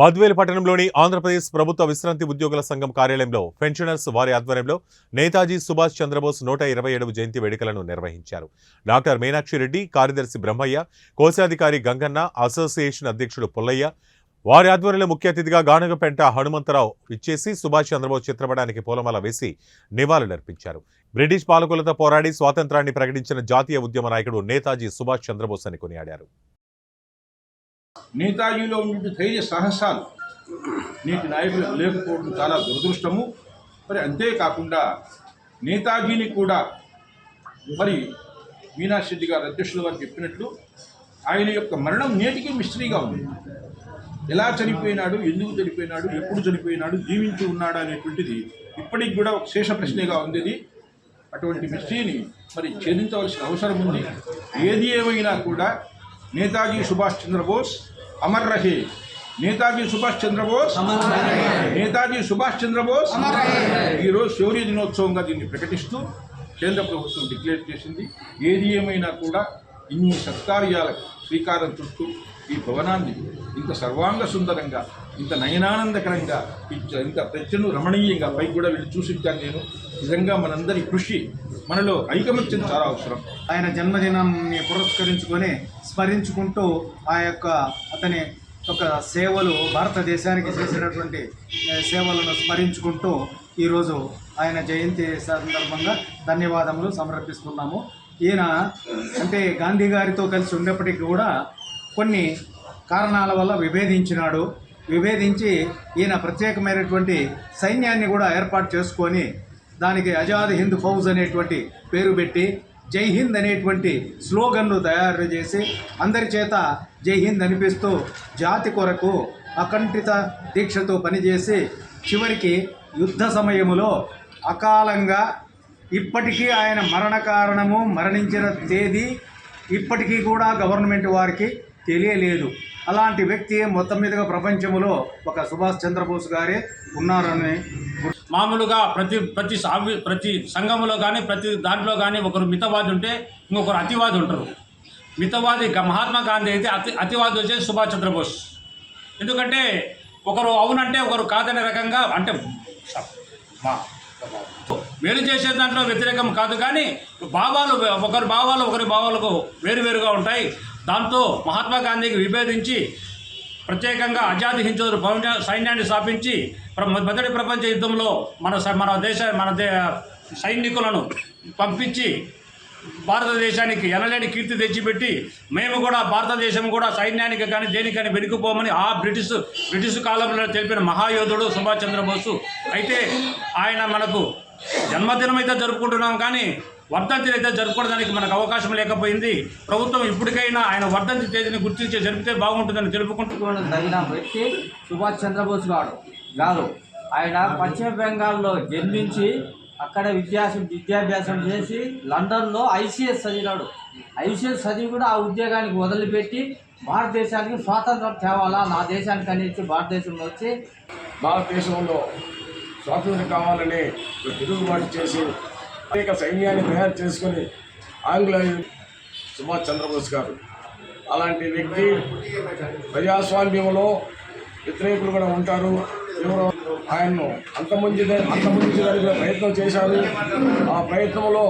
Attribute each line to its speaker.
Speaker 1: బద్వేలు పట్టణంలోని ఆంధ్రప్రదేశ్ ప్రభుత్వ విశ్రాంతి ఉద్యోగుల సంఘం కార్యాలయంలో పెన్షనర్స్ వారి ఆధ్వర్యంలో నేతాజీ సుభాష్ చంద్రబోస్ నూట ఇరవై ఏడవ జయంతి వేడుకలను నిర్వహించారు. డాక్టర్ మీనాక్షి రెడ్డి కార్యదర్శి బ్రహ్మయ్య కోశాధికారి గంగన్న అసోసియేషన్ అధ్యక్షుడు పుల్లయ్య వారి ఆధ్వర్యంలో ముఖ్య అతిథిగా గానగపెంట హనుమంతరావు ఇచ్చేసి సుభాష్ చంద్రబోస్ చిత్రపటానికి పూలమాల వేసి నివాళులర్పించారు బ్రిటిష్ పాలకులతో పోరాడి స్వాతంత్రాన్ని ప్రకటించిన జాతీయ ఉద్యమ నాయకుడు నేతాజీ సుభాష్ చంద్రబోస్ అని కొనియాడారు.
Speaker 2: నేతాజీలో ఉండే ధైర్య సాహసాలు నేటి నాయకులకు లేకపోవడం చాలా దురదృష్టము. మరి అంతేకాకుండా నేతాజీని కూడా మరి మీనాక్షి గారు అధ్యక్షులు వారు చెప్పినట్లు ఆయన యొక్క మరణం నేటికి మిస్టరీగా ఉంది. ఎలా చనిపోయినాడు ఎందుకు చనిపోయినాడు ఎప్పుడు చనిపోయినాడు జీవించి ఉన్నాడు అనేటువంటిది ఇప్పటికి కూడా ఒక శేష ప్రశ్నగా ఉంది అటువంటి మిస్టరీని మరి ఛేదించవలసిన అవసరం ఉంది. ఏది ఏమైనా కూడా నేతాజీ సుభాష్ చంద్రబోస్ అమర్ రహే. నేతాజీ సుభాష్ చంద్రబోస్ నేతాజీ సుభాష్ చంద్రబోస్. ఈరోజు శౌర్య దినోత్సవంగా దీన్ని ప్రకటిస్తూ కేంద్ర ప్రభుత్వం డిక్లేర్ చేసింది. ఏది ఏమైనా కూడా ఇన్ని సత్కార్యాలకు శ్రీకారం చుట్టూ ఈ భవనాన్ని ఇంత సర్వాంగ సుందరంగా ఇంత నయనానందకరంగా ఇంత- ప్రత్యను రమణీయంగా పైకి కూడా వీళ్ళు చూసింటాను నేను. నిజంగా మనందరి కృషి మనలో ఐకమత్యం చాలా అవసరం.
Speaker 3: ఆయన జన్మదినాన్ని పురస్కరించుకొని స్మరించుకుంటూ ఆ యొక్క అతని ఒక సేవలు భారతదేశానికి చేసినటువంటి సేవలను స్మరించుకుంటూ ఈరోజు ఆయన జయంతి సందర్భంగా ధన్యవాదములు సమర్పిస్తున్నాము. ఈయన అంటే గాంధీ గారితో కలిసి ఉన్నప్పటికీ కూడా కొన్ని కారణాల వల్ల విభేదించినాడు. విభేదించి ఈయన ప్రత్యేకమైనటువంటి సైన్యాన్ని కూడా ఏర్పాటు చేసుకొని దానికి ఆజాద్ హింద్ ఫౌజ్ అనేటువంటి పేరు పెట్టి జై హింద్ అనేటువంటి స్లోగన్లు తయారు చేసి అందరి చేత జై హింద్ అనిపిస్తూ జాతి కొరకు అకంఠిత దీక్షతో పనిచేసి చివరికి యుద్ధ సమయములో అకాలంగా ఇప్పటికీ ఆయన మరణ కారణము మరణించిన తేదీ ఇప్పటికీ కూడా గవర్నమెంట్ వారికి తెలియలేదు. అలాంటి వ్యక్తి మొత్తం మీదుగా ప్రపంచంలో ఒక సుభాష్ చంద్రబోస్ గారే ఉన్నారని
Speaker 4: మామూలుగా ప్రతి ప్రతి సావి- ప్రతి సంఘంలో కానీ ప్రతి దాంట్లో కానీ ఒకరు మితవాది ఉంటే ఇంకొకరు అతివాది ఉంటారు. మితవాది మహాత్మా గాంధీ అయితే అతి అతివాది వచ్చేసి సుభాష్ చంద్రబోస్. ఎందుకంటే ఒకరు అవునంటే ఒకరు కాదనే రకంగా అంటే మేలు చేసే దాంట్లో వ్యతిరేకం కాదు కానీ భావాలు ఒకరి భావాలు ఒకరి భావాలకు వేరువేరుగా ఉంటాయి. దాంతో మహాత్మా గాంధీకి విభేదించి ప్రత్యేకంగా ఆజాదీ హింద్ సైన్యాన్ని స్థాపించి ప్ర- మొదటి ప్రపంచ యుద్ధంలో మన స- మన దేశ మన దే సైనికులను పంపించి భారతదేశానికి ఎనలేని కీర్తి తెచ్చిపెట్టి మేము కూడా భారతదేశం కూడా సైన్యానికి కానీ దేనికని వెనుకుపోమని ఆ బ్రిటిష్ బ్రిటిష్ కాలంలో తెలిపిన మహాయోధుడు సుభాష్ చంద్రబోసు. అయితే ఆయన మనకు జన్మదినం అయితే జరుపుకుంటున్నాం కానీ వర్ధంతిని అయితే జరుపుకోవడానికి మనకు అవకాశం లేకపోయింది. ప్రభుత్వం ఇప్పటికైనా ఆయన వర్ధంతి తేదీని గుర్తించి జరిపితే బాగుంటుందని తెలుపుకుంటూ
Speaker 5: తెలుసుకోవడం తగిన వ్యక్తి సుభాష్ చంద్రబోస్ గారు గారు ఆయన పశ్చిమ బెంగాల్లో జన్మించి అక్కడ విద్యాసం విద్యాభ్యాసం చేసి లండన్లో ఐసీఎస్ చదివినాడు ఐసీఎస్ చదివి కూడా ఆ ఉద్యోగానికి వదిలిపెట్టి భారతదేశానికి స్వాతంత్రం తేవాలా? నా దేశానికి అనేది భారతదేశంలో వచ్చి
Speaker 6: భారతదేశంలో స్వాతంత్రం కావాలని తిరుగుబాటు చేసి అనేక సైన్యాన్ని తయారు చేసుకొని ఆంగ్లేయు సుభాష్ చంద్రబోస్ గారు. అలాంటి వ్యక్తి ప్రజాస్వామ్యంలో వ్యతిరేకులు కూడా ఉంటారు. ఎవరో ఆయన్ను అంతమంది అంతమంది ప్రయత్నం చేశారు. ఆ ప్రయత్నంలో